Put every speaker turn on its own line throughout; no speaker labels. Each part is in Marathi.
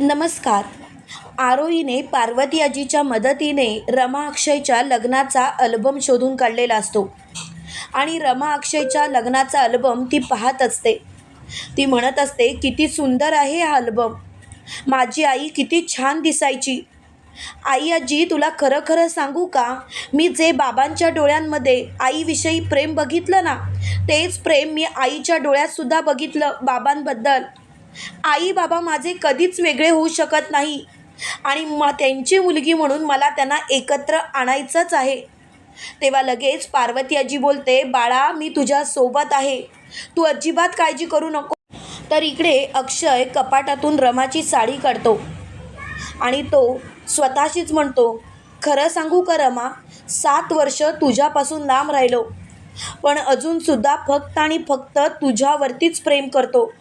नमस्कार. आरोहीने पार्वती आजीच्या मदतीने रमा अक्षयच्या लग्नाचा अल्बम शोधून काढलेला असतो. आणि रमा अक्षयच्या लग्नाचा अल्बम ती पाहत असते. ती म्हणत असते किती सुंदर आहे हा अल्बम माझी आई किती छान दिसायची. आई आजी तुला खरं खरं सांगू का? मी जे बाबांच्या डोळ्यांमध्ये आईविषयी प्रेम बघितलं ना तेच प्रेम मी आईच्या डोळ्यातसुद्धा बघितलं बाबांबद्दल. आई बाबा माझे कधीच वेगळे होऊ शकत नाही. आणि म त्यांची मुलगी म्हणून मला त्यांना एकत्र आणायचंच आहे. तेव्हा लगेच पार्वती आजी बोलते बाळा मी तुझ्या सोबत आहे. तू अजिबात काळजी करू नको. तर इकडे अक्षय कपाटातून रमाची साडी काढतो. आणि तो स्वतःशीच म्हणतो खरं सांगू का रमा सात वर्ष तुझ्यापासून लांब राहिलो. पण अजूनसुद्धा फक्त आणि फक्त तुझ्यावरतीच प्रेम करतो.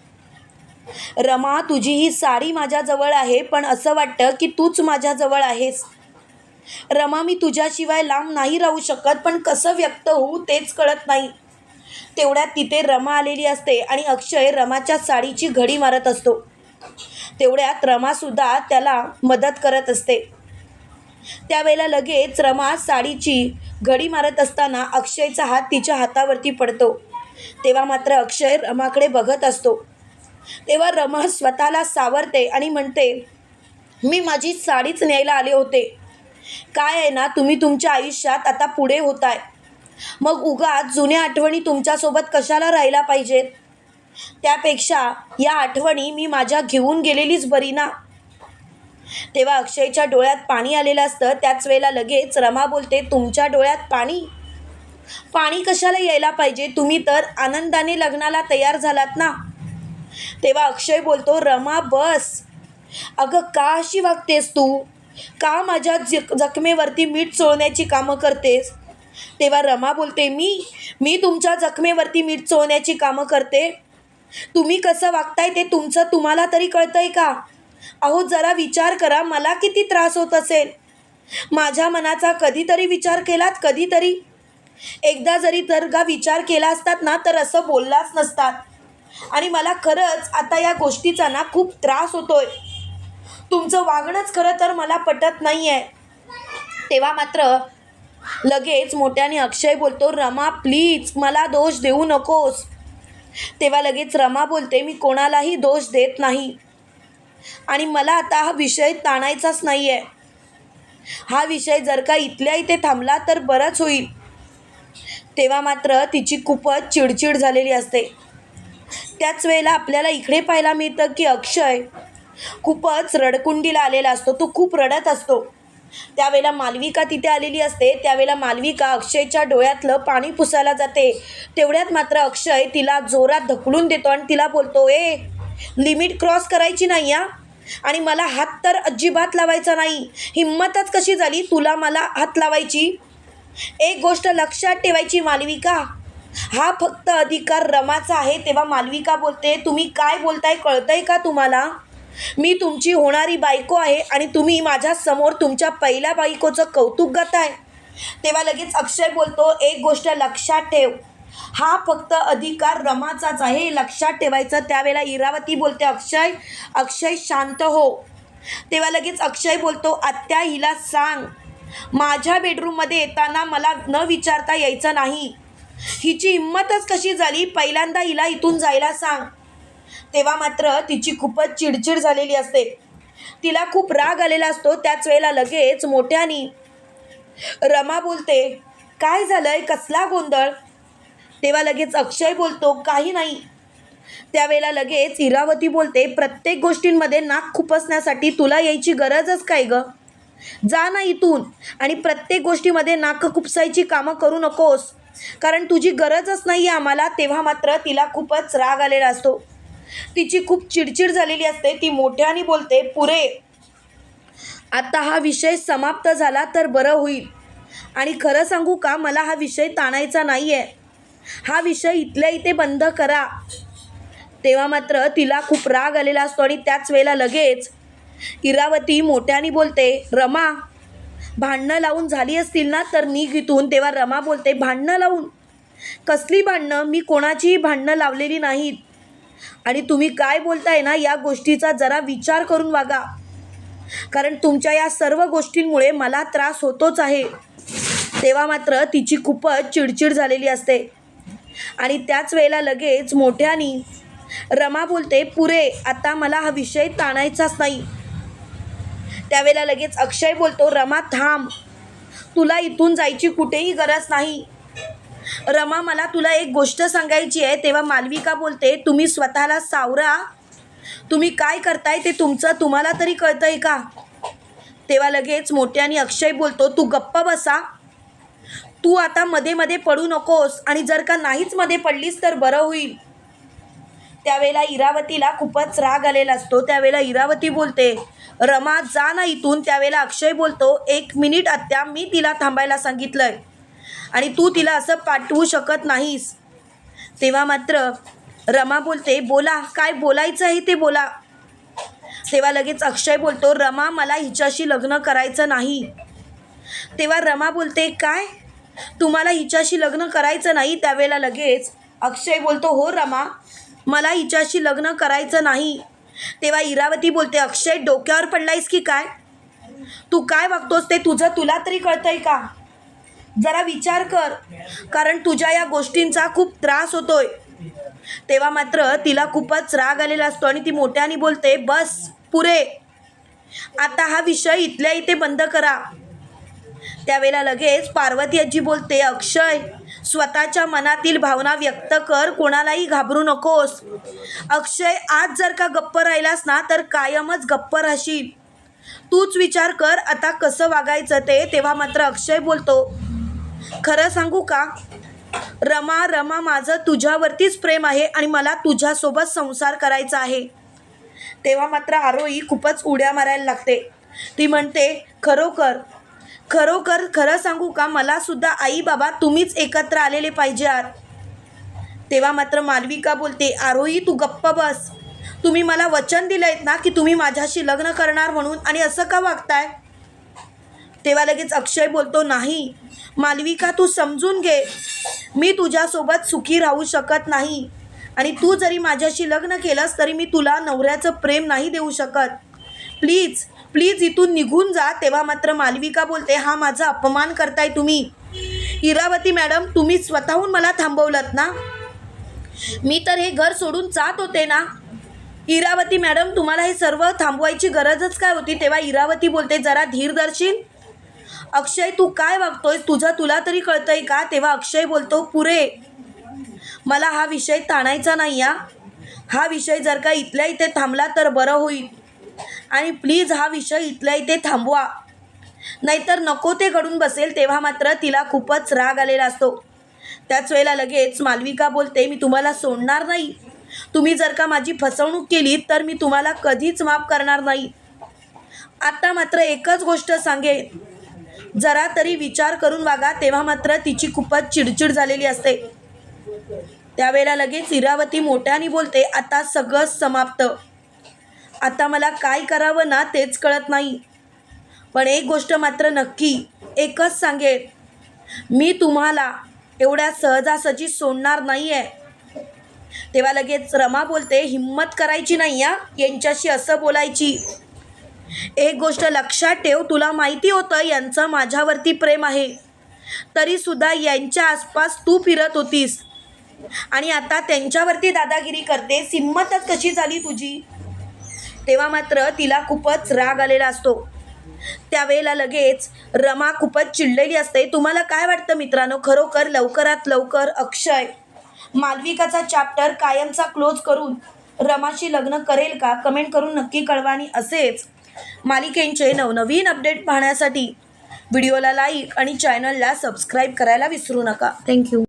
रमा तुझी ही साडी माझ्याजवळ आहे पण असं वाटतं की तूच माझ्याजवळ आहेस. रमा मी तुझ्याशिवाय लांब नाही राहू शकत पण कसं व्यक्त होऊ तेच कळत नाही. तेवढ्यात तिथे रमा आलेली असते आणि अक्षय रमाच्या साडीची घडी मारत असतो. तेवढ्यात रमासुद्धा त्याला मदत करत असते. त्यावेळेला लगेच रमा साडीची घडी मारत असताना अक्षयचा हात तिच्या हातावरती पडतो. तेव्हा मात्र अक्षय रमाकडे बघत असतो. तेव्हा रमा स्वतःला सावरते आणि म्हणते मी माझी साडीच न्यायला आले होते. काय आहे ना तुम्ही तुमच्या आयुष्यात आता पुढे होताय. मग उगाच जुन्या आठवणी तुमच्यासोबत कशाला राहायला पाहिजेत? त्यापेक्षा या आठवणी मी माझ्या घेऊन गेलेलीच बरी ना. तेव्हा अक्षयच्या डोळ्यात पाणी आलेलं असतं. त्याच वेळेला लगेच रमा बोलते तुमच्या डोळ्यात पाणी? पाणी कशाला यायला पाहिजे? तुम्ही तर आनंदाने लग्नाला तयार झालात ना. तेव्हा अक्षय बोलतो रमा बस. अगं का अशी वागतेस तू? का माझ्या जख जखमेवरती मीठ चोळण्याची कामं करतेस? तेव्हा रमा बोलते मी मी तुमच्या जखमेवरती मीठ चोळण्याची कामं करते. तुम्ही कसं वागताय ते तुमचं तुम्हाला तरी कळतंय का? अहो जरा विचार करा मला किती त्रास होत असेल? माझ्या मनाचा कधीतरी विचार केलात कधीतरी? एकदा जरी तर का विचार केला असतात ना तर असं बोललाच नसतात. आणि मला खरंच आता या गोष्टीचा ना खूप त्रास होतोय. तुमचं वागणंच खरं तर मला पटत नाही आहे तेव्हा मात्र लगेच मोठ्याने अक्षय बोलतो रमा प्लीज मला दोष देऊ नकोस. तेव्हा लगेच रमा बोलते मी कोणालाही दोष देत नाही. आणि मला आता हा विषय ताणायचाच नाही आहे हा विषय जर का इथल्या इथे थांबला तर बरंच होईल. तेव्हा मात्र तिची खूपच चिडचिड झालेली असते. त्याच वेळेला आपल्याला इकडे पाहायला मिळतं की अक्षय खूपच रडकुंडीला आलेला असतो. तो खूप रडत असतो. त्यावेळेला मालविका तिथे आलेली असते. त्यावेळेला मालविका अक्षयच्या डोळ्यातलं पाणी पुसायला जाते. तेवढ्यात मात्र अक्षय तिला जोरात ढकलून देतो आणि तिला बोलतो ए लिमिट क्रॉस करायची नाही या आणि मला हात तर अजिबात लावायचा नाही. हिंमतच कशी झाली? तुला मला हात लावायची? एक गोष्ट लक्षात ठेवायची मालविका. हा फक्त अधिकार रमाचा आहे तेव्हा मालविका बोलते तुम्ही काय बोलताय कळतंय का तुम्हाला? मी तुमची होणारी बायको आहे आणि तुम्ही माझ्यासमोर तुमच्या पहिल्या बायकोचं कौतुक गाताय. तेव्हा लगेच अक्षय बोलतो एक गोष्ट लक्षात ठेव. हा फक्त अधिकार रमाचाच आहे लक्षात ठेवायचं. त्यावेळेला इरावती बोलते अक्षय अक्षय शांत हो. तेव्हा लगेच अक्षय बोलतो आत्या हिला सांग. माझ्या बेडरूममध्ये येताना मला न विचारता यायचं नाही. हिची हिंमतच कशी झाली? पहिल्यांदा हिला इथून जायला सांग. तेव्हा मात्र तिची खूपच चिडचिड झालेली असते. तिला खूप राग आलेला असतो. त्याच वेळेला लगेच मोठ्यानी रमा बोलते काय झालंय? कसला गोंधळ? तेव्हा लगेच अक्षय बोलतो काही नाही. त्यावेळेला लगेच इरावती बोलते प्रत्येक गोष्टींमध्ये नाक खुपसण्यासाठी तुला यायची गरजच काय गं? जा ना इथून आणि प्रत्येक गोष्टीमध्ये नाक खुपसायची कामं करू नकोस. कारण तुझी गरजच नाही आहे आम्हाला तेव्हा मात्र तिला खूपच राग आलेला असतो. तिची खूप चिडचिड झालेली असते ती मोठ्याने बोलते पुरे आता हा विषय समाप्त झाला तर बरं होईल. आणि खरं सांगू का मला हा विषय ताणायचा नाही आहे हा विषय इथल्या इथे बंद करा. तेव्हा मात्र तिला खूप राग आलेला असतो आणि त्याच वेळेला लगेच इरावती मोठ्याने बोलते रमा भांडणं लावून झाली असतील ना तर निघ इथून. तेव्हा रमा बोलते भांडणं लावून? कसली भांडणं? मी कोणाचीही भांडणं लावलेली नाहीत. आणि तुम्ही काय बोलताय ना या गोष्टीचा जरा विचार करून वागा. कारण तुमच्या या सर्व गोष्टींमुळे मला त्रास होतोच आहे. तेव्हा मात्र तिची खूपच चिडचिड झालेली असते. आणि त्याच वेळेला लगेच मोठ्यानी रमा बोलते पुरे आता मला हा विषय ताणायचाच नाही. त्यावेळेला लगेच अक्षय बोलतो रमा थांब. तुला इथून जायची कुठेही गरज नाही. रमा मला तुला एक गोष्ट सांगायची आहे. तेव्हा मालविका बोलते तुम्ही स्वतःला सावरा. तुम्ही काय करताय ते तुमचं तुम्हाला तरी कळतंय का? तेव्हा लगेच मोठ्याने अक्षय बोलतो तू गप्प बसा. तू आता मध्ये मध्ये पडू नकोस आणि जर का नाहीच मध्ये पडलीस तर बरं होईल. त्यावेळेला इरावतीला खूपच राग आलेला असतो. त्यावेळेला इरावती बोलते रमा जा ना इथून. त्यावेळेला अक्षय बोलतो एक मिनिट आत्या मी तिला थांबायला सांगितलंय आणि तू तिला असं पाठवू शकत नाहीस. तेव्हा मात्र रमा बोलते बोला काय बोलायचं आहे ते बोला. तेव्हा लगेच अक्षय बोलतो रमा मला हिच्याशी लग्न करायचं नाही. तेव्हा रमा बोलते काय? तुम्हाला हिच्याशी लग्न करायचं नाही? त्यावेळेला लगेच अक्षय बोलतो हो रमा मला हिच्याशी लग्न करायचं नाही. तेव्हा इरावती बोलते अक्षय डोक्यावर पडलायस की काय? तू काय वागतोस ते तुझं तुला तरी कळतंय का? जरा विचार कर कारण तुझ्या या गोष्टींचा खूप त्रास होतोय. तेव्हा मात्र तिला खूपच राग आलेला असतो आणि ती मोठ्याने बोलते बस पुरे. आता हा विषय इथल्या इथे बंद करा. त्यावेळेला लगेच पार्वती आजी बोलते अक्षय स्वतःच्या मनातील भावना व्यक्त कर कोणालाही घाबरू नकोस. अक्षय आज जर का गप्प राहिलास ना तर कायमच गप्प राहशील. तूच विचार कर आता कसं वागायचं ते तेव्हा मात्र अक्षय बोलतो. खरं सांगू का? रमा रमा माझं तुझ्यावरतीच प्रेम आहे आणि मला तुझ्यासोबत संसार करायचा आहे. तेव्हा मात्र आरोही खूपच उड्या मारायला लागते. ती म्हणते खरोखर खरोखर खरं सांगू का? मला सुद्धा आई बाबा तुम्हीच एकत्र आलेले पाहिजे आहात तेव्हा मात्र मालविका बोलते आरोही तू गप्प बस. तुम्ही मला वचन दिलं आहेत ना की तुम्ही माझ्याशी लग्न करणार म्हणून आणि असं का वागताय? तेव्हा लगेच अक्षय बोलतो नाही मालविका तू समजून घे. मी तुझ्यासोबत सुखी राहू शकत नाही. आणि तू जरी माझ्याशी लग्न केलंस तरी मी तुला नवऱ्याचं प्रेम नाही देऊ शकत. प्लीज प्लीज इथून निघून जा. तेव्हा मात्र मालविका बोलते हा माझा अपमान करताय तुम्ही. इरावती मॅडम तुम्ही स्वतःहून मला थांबवलात ना? मी तर हे घर सोडून जात होते ना. इरावती मॅडम तुम्हाला हे सर्व थांबवायची गरजच काय होती? तेव्हा इरावती बोलते जरा धीर धरशील? अक्षय तू काय वागतोयस? तुझं तुला तरी कळतंय का? तेव्हा अक्षय बोलतो पुरे मला हा विषय ताणायचा नाही या हा विषय जर का इथल्या इथे थांबला तर बरं होईल. आणि प्लीज हा विषय इथल्या इथे थांबवा. नाहीतर नको ते घडून बसेल तेव्हा मात्र तिला खूपच राग आलेला असतो. त्याच वेळेला लगेच मालविका बोलते मी तुम्हाला सोडणार नाही. तुम्ही जर का माझी फसवणूक केली तर मी तुम्हाला कधीच माफ करणार नाही. आता मात्र एकच गोष्ट सांगेन. जरा तरी विचार करून वागा तेव्हा मात्र तिची खूपच चिडचिड झालेली असते. त्यावेळेला लगेच इरावती मोठ्याने बोलते आता सगळंच समाप्त. आता मला काय करावं ना तेच कळत नाही. पण एक गोष्ट मात्र नक्की एकच सांगेन. मी तुम्हाला एवढ्या सहजासहजी सोडणार नाही आहे तेव्हा लगेच रमा बोलते हिम्मत करायची नाही या यांच्याशी असं बोलायची. एक गोष्ट लक्षात ठेव तुला माहिती होतं यांचं माझ्यावरती प्रेम आहे. तरीसुद्धा यांच्या आसपास तू फिरत होतीस. आणि आता त्यांच्यावरती दादागिरी करते हिम्मतच कशी झाली तुझी? तेव्हा मात्र तिला खूपच राग आलेला असतो. त्यावेळेला लगेच रमा खूपच चिडलेली असते. तुम्हाला काय वाटतं मित्रांनो? खरोखर लवकरात लवकर अक्षय मालविकाचा चॅप्टर कायमचा क्लोज करून रमाशी लग्न करेल का? कमेंट करून नक्की कळवानी असेच मालिकेंचे नवनवीन अपडेट पाहण्यासाठी व्हिडिओला लाईक आणि चॅनलला सबस्क्राईब करायला विसरू नका. थँक्यू